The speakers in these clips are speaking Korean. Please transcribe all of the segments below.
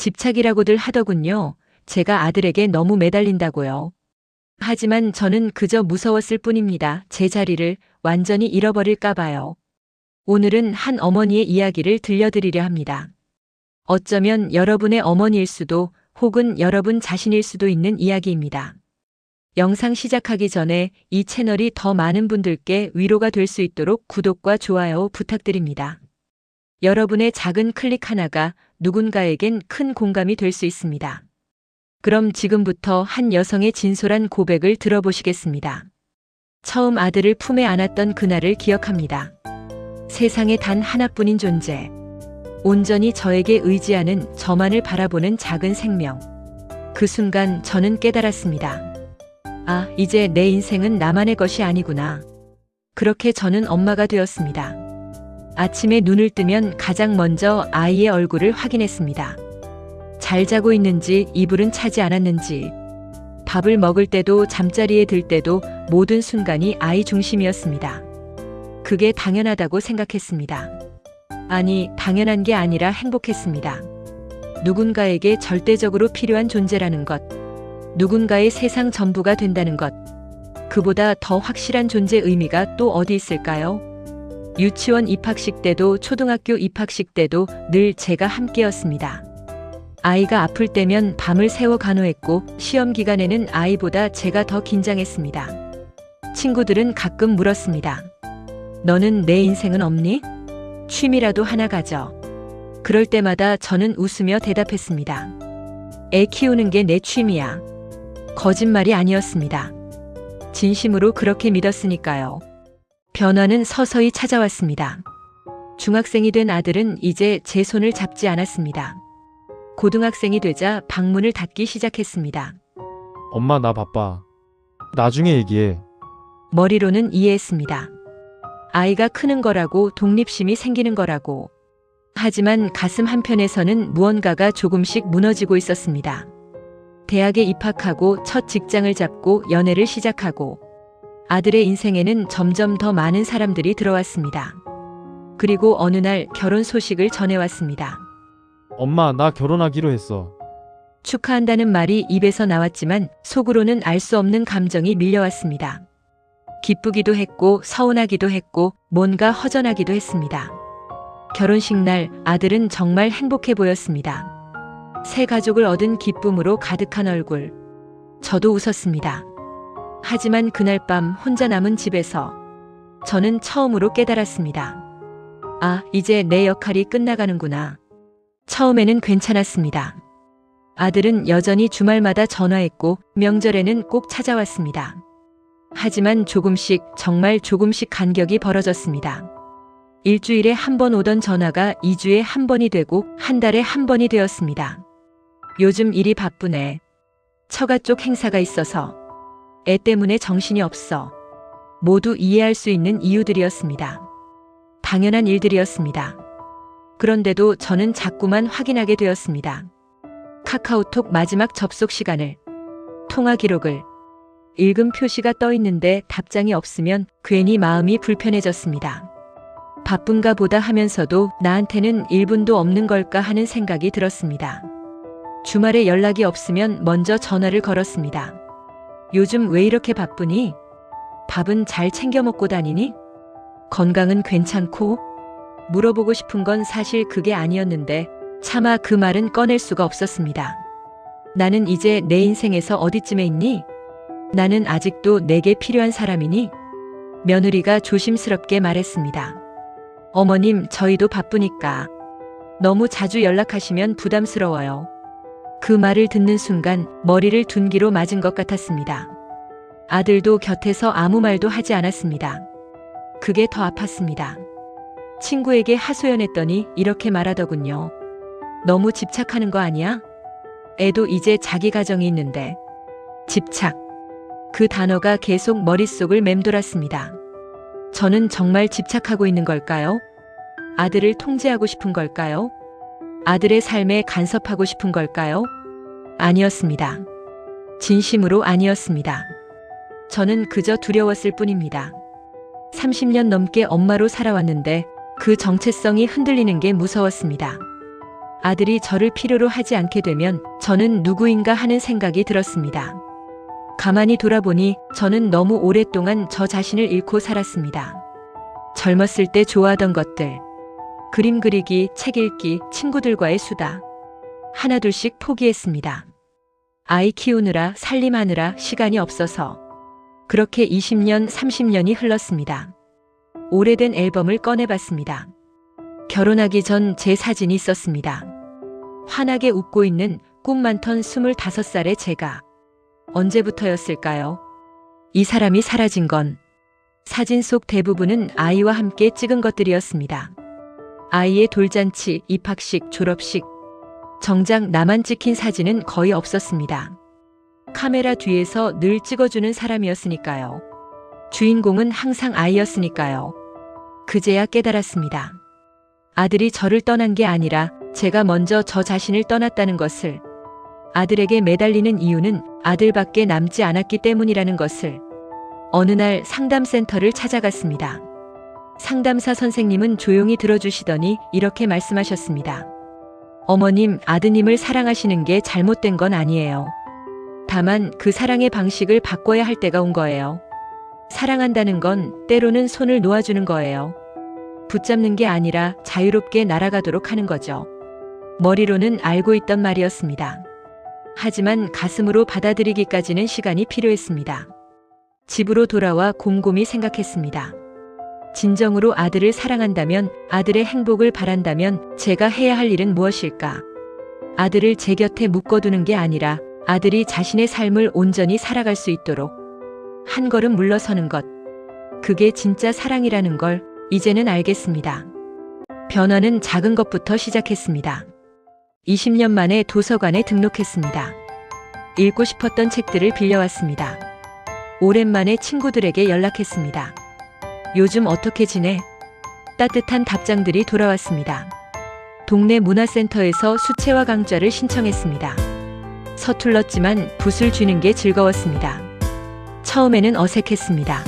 집착이라고들 하더군요. 제가 아들에게 너무 매달린다고요. 하지만 저는 그저 무서웠을 뿐입니다. 제 자리를 완전히 잃어버릴까봐요. 오늘은 한 어머니의 이야기를 들려드리려 합니다. 어쩌면 여러분의 어머니일 수도 혹은 여러분 자신일 수도 있는 이야기입니다. 영상 시작하기 전에 이 채널이 더 많은 분들께 위로가 될 수 있도록 구독과 좋아요 부탁드립니다. 여러분의 작은 클릭 하나가 누군가에겐 큰 공감이 될 수 있습니다. 그럼 지금부터 한 여성의 진솔한 고백을 들어보시겠습니다. 처음 아들을 품에 안았던 그날을 기억합니다. 세상에 단 하나뿐인 존재. 온전히 저에게 의지하는 저만을 바라보는 작은 생명. 그 순간 저는 깨달았습니다. 아, 이제 내 인생은 나만의 것이 아니구나. 그렇게 저는 엄마가 되었습니다. 아침에 눈을 뜨면 가장 먼저 아이의 얼굴을 확인했습니다. 잘 자고 있는지 이불은 차지 않았는지 밥을 먹을 때도 잠자리에 들 때도 모든 순간이 아이 중심이었습니다. 그게 당연하다고 생각했습니다. 아니, 당연한 게 아니라 행복했습니다. 누군가에게 절대적으로 필요한 존재라는 것, 누군가의 세상 전부가 된다는 것, 그보다 더 확실한 존재 의미가 또 어디 있을까요? 유치원 입학식 때도 초등학교 입학식 때도 늘 제가 함께였습니다. 아이가 아플 때면 밤을 새워 간호했고 시험 기간에는 아이보다 제가 더 긴장했습니다. 친구들은 가끔 물었습니다. 너는 내 인생은 없니? 취미라도 하나 가져. 그럴 때마다 저는 웃으며 대답했습니다. 애 키우는 게 내 취미야. 거짓말이 아니었습니다. 진심으로 그렇게 믿었으니까요. 변화는 서서히 찾아왔습니다. 중학생이 된 아들은 이제 제 손을 잡지 않았습니다. 고등학생이 되자 방문을 닫기 시작했습니다. 엄마 나 바빠. 나중에 얘기해. 머리로는 이해했습니다. 아이가 크는 거라고 독립심이 생기는 거라고. 하지만 가슴 한편에서는 무언가가 조금씩 무너지고 있었습니다. 대학에 입학하고 첫 직장을 잡고 연애를 시작하고 아들의 인생에는 점점 더 많은 사람들이 들어왔습니다. 그리고 어느 날 결혼 소식을 전해왔습니다. 엄마 나 결혼하기로 했어. 축하한다는 말이 입에서 나왔지만 속으로는 알 수 없는 감정이 밀려왔습니다. 기쁘기도 했고 서운하기도 했고 뭔가 허전하기도 했습니다. 결혼식 날 아들은 정말 행복해 보였습니다. 새 가족을 얻은 기쁨으로 가득한 얼굴. 저도 웃었습니다. 하지만 그날 밤 혼자 남은 집에서 저는 처음으로 깨달았습니다. 아, 이제 내 역할이 끝나가는구나. 처음에는 괜찮았습니다. 아들은 여전히 주말마다 전화했고 명절에는 꼭 찾아왔습니다. 하지만 조금씩 정말 조금씩 간격이 벌어졌습니다. 일주일에 한 번 오던 전화가 2주에 한 번이 되고 한 달에 한 번이 되었습니다. 요즘 일이 바쁘네. 처가 쪽 행사가 있어서 애 때문에 정신이 없어. 모두 이해할 수 있는 이유들이었습니다. 당연한 일들이었습니다. 그런데도 저는 자꾸만 확인하게 되었습니다. 카카오톡 마지막 접속 시간을, 통화 기록을, 읽음 표시가 떠 있는데 답장이 없으면 괜히 마음이 불편해졌습니다. 바쁜가 보다 하면서도 나한테는 1분도 없는 걸까 하는 생각이 들었습니다. 주말에 연락이 없으면 먼저 전화를 걸었습니다. 요즘 왜 이렇게 바쁘니? 밥은 잘 챙겨 먹고 다니니? 건강은 괜찮고? 물어보고 싶은 건 사실 그게 아니었는데 차마 그 말은 꺼낼 수가 없었습니다. 나는 이제 내 인생에서 어디쯤에 있니? 나는 아직도 내게 필요한 사람이니? 며느리가 조심스럽게 말했습니다. 어머님, 저희도 바쁘니까. 너무 자주 연락하시면 부담스러워요. 그 말을 듣는 순간 머리를 둔기로 맞은 것 같았습니다. 아들도 곁에서 아무 말도 하지 않았습니다. 그게 더 아팠습니다. 친구에게 하소연했더니 이렇게 말하더군요. 너무 집착하는 거 아니야? 애도 이제 자기 가정이 있는데. 집착. 그 단어가 계속 머릿속을 맴돌았습니다. 저는 정말 집착하고 있는 걸까요? 아들을 통제하고 싶은 걸까요? 아들의 삶에 간섭하고 싶은 걸까요? 아니었습니다. 진심으로 아니었습니다. 저는 그저 두려웠을 뿐입니다. 30년 넘게 엄마로 살아왔는데 그 정체성이 흔들리는 게 무서웠습니다. 아들이 저를 필요로 하지 않게 되면 저는 누구인가 하는 생각이 들었습니다. 가만히 돌아보니 저는 너무 오랫동안 저 자신을 잃고 살았습니다. 젊었을 때 좋아하던 것들, 그림 그리기, 책 읽기, 친구들과의 수다. 하나둘씩 포기했습니다. 아이 키우느라 살림하느라 시간이 없어서 그렇게 20년, 30년이 흘렀습니다. 오래된 앨범을 꺼내봤습니다. 결혼하기 전 제 사진이 있었습니다. 환하게 웃고 있는 꿈 많던 25살의 제가 언제부터였을까요? 이 사람이 사라진 건 사진 속 대부분은 아이와 함께 찍은 것들이었습니다. 아이의 돌잔치, 입학식, 졸업식. 정작 나만 찍힌 사진은 거의 없었습니다. 카메라 뒤에서 늘 찍어주는 사람이었으니까요. 주인공은 항상 아이였으니까요. 그제야 깨달았습니다. 아들이 저를 떠난 게 아니라 제가 먼저 저 자신을 떠났다는 것을 아들에게 매달리는 이유는 아들밖에 남지 않았기 때문이라는 것을 어느 날 상담센터를 찾아갔습니다. 상담사 선생님은 조용히 들어주시더니 이렇게 말씀하셨습니다. 어머님, 아드님을 사랑하시는 게 잘못된 건 아니에요. 다만 그 사랑의 방식을 바꿔야 할 때가 온 거예요. 사랑한다는 건 때로는 손을 놓아주는 거예요. 붙잡는 게 아니라 자유롭게 날아가도록 하는 거죠. 머리로는 알고 있던 말이었습니다. 하지만 가슴으로 받아들이기까지는 시간이 필요했습니다. 집으로 돌아와 곰곰이 생각했습니다. 진정으로 아들을 사랑한다면, 아들의 행복을 바란다면 제가 해야 할 일은 무엇일까? 아들을 제 곁에 묶어두는 게 아니라 아들이 자신의 삶을 온전히 살아갈 수 있도록 한 걸음 물러서는 것. 그게 진짜 사랑이라는 걸 이제는 알겠습니다. 변화는 작은 것부터 시작했습니다. 20년 만에 도서관에 등록했습니다. 읽고 싶었던 책들을 빌려왔습니다. 오랜만에 친구들에게 연락했습니다. 요즘 어떻게 지내? 따뜻한 답장들이 돌아왔습니다. 동네 문화센터에서 수채화 강좌를 신청했습니다. 서툴렀지만 붓을 쥐는 게 즐거웠습니다. 처음에는 어색했습니다.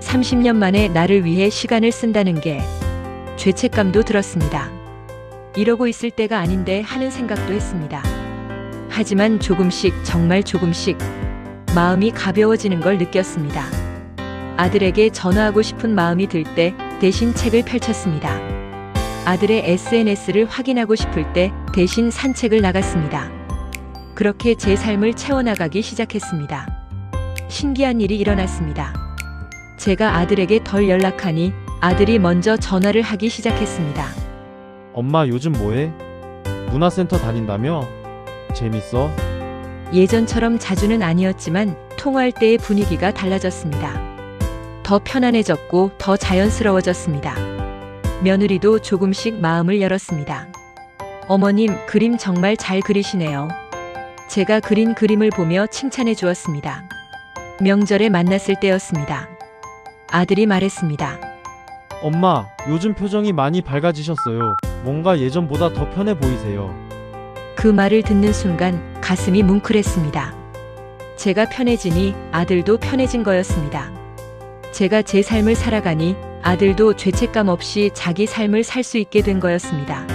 30년 만에 나를 위해 시간을 쓴다는 게 죄책감도 들었습니다. 이러고 있을 때가 아닌데 하는 생각도 했습니다. 하지만 조금씩 정말 조금씩 마음이 가벼워지는 걸 느꼈습니다. 아들에게 전화하고 싶은 마음이 들 때 대신 책을 펼쳤습니다. 아들의 SNS를 확인하고 싶을 때 대신 산책을 나갔습니다. 그렇게 제 삶을 채워나가기 시작했습니다. 신기한 일이 일어났습니다. 제가 아들에게 덜 연락하니 아들이 먼저 전화를 하기 시작했습니다. 엄마 요즘 뭐해? 문화센터 다닌다며? 재밌어? 예전처럼 자주는 아니었지만 통화할 때의 분위기가 달라졌습니다. 더 편안해졌고 더 자연스러워졌습니다. 며느리도 조금씩 마음을 열었습니다. 어머님, 그림 정말 잘 그리시네요. 제가 그린 그림을 보며 칭찬해 주었습니다. 명절에 만났을 때였습니다. 아들이 말했습니다. 엄마, 요즘 표정이 많이 밝아지셨어요. 뭔가 예전보다 더 편해 보이세요. 그 말을 듣는 순간 가슴이 뭉클했습니다. 제가 편해지니 아들도 편해진 거였습니다. 제가 제 삶을 살아가니 아들도 죄책감 없이 자기 삶을 살 수 있게 된 거였습니다.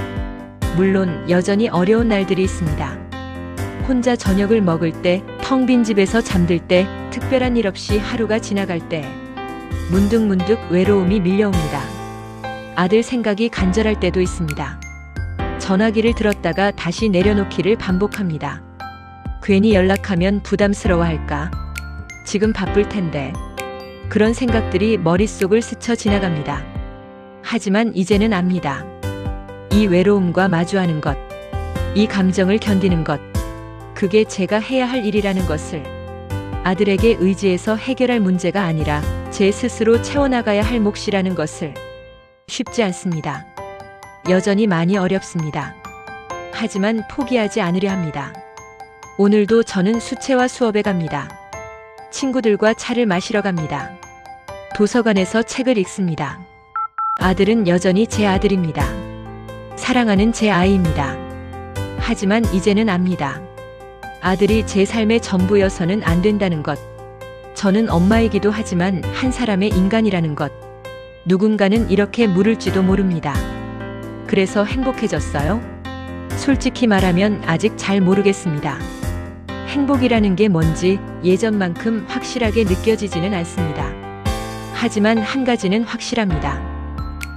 물론 여전히 어려운 날들이 있습니다. 혼자 저녁을 먹을 때, 텅 빈 집에서 잠들 때, 특별한 일 없이 하루가 지나갈 때, 문득문득 외로움이 밀려옵니다. 아들 생각이 간절할 때도 있습니다. 전화기를 들었다가 다시 내려놓기를 반복합니다. 괜히 연락하면 부담스러워할까? 지금 바쁠 텐데. 그런 생각들이 머릿속을 스쳐 지나갑니다. 하지만 이제는 압니다. 이 외로움과 마주하는 것, 이 감정을 견디는 것, 그게 제가 해야 할 일이라는 것을 아들에게 의지해서 해결할 문제가 아니라 제 스스로 채워나가야 할 몫이라는 것을 쉽지 않습니다. 여전히 많이 어렵습니다. 하지만 포기하지 않으려 합니다. 오늘도 저는 수채화 수업에 갑니다. 친구들과 차를 마시러 갑니다. 도서관에서 책을 읽습니다. 아들은 여전히 제 아들입니다. 사랑하는 제 아이입니다. 하지만 이제는 압니다. 아들이 제 삶의 전부여서는 안 된다는 것. 저는 엄마이기도 하지만 한 사람의 인간이라는 것. 누군가는 이렇게 물을지도 모릅니다. 그래서 행복해졌어요? 솔직히 말하면 아직 잘 모르겠습니다. 행복이라는 게 뭔지 예전만큼 확실하게 느껴지지는 않습니다. 하지만 한 가지는 확실합니다.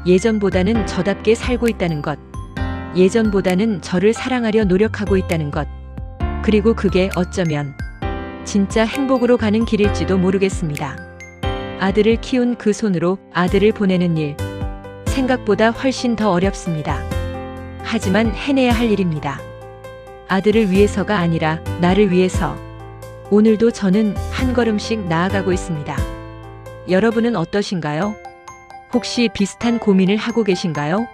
예전보다는 저답게 살고 있다는 것. 예전보다는 저를 사랑하려 노력하고 있다는 것. 그리고 그게 어쩌면 진짜 행복으로 가는 길일지도 모르겠습니다. 아들을 키운 그 손으로 아들을 보내는 일. 생각보다 훨씬 더 어렵습니다. 하지만 해내야 할 일입니다. 아들을 위해서가 아니라 나를 위해서. 오늘도 저는 한 걸음씩 나아가고 있습니다. 여러분은 어떠신가요? 혹시 비슷한 고민을 하고 계신가요?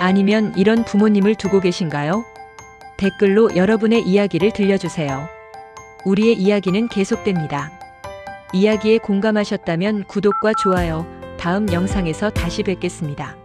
아니면 이런 부모님을 두고 계신가요? 댓글로 여러분의 이야기를 들려주세요. 우리의 이야기는 계속됩니다. 이야기에 공감하셨다면 구독과 좋아요, 다음 영상에서 다시 뵙겠습니다.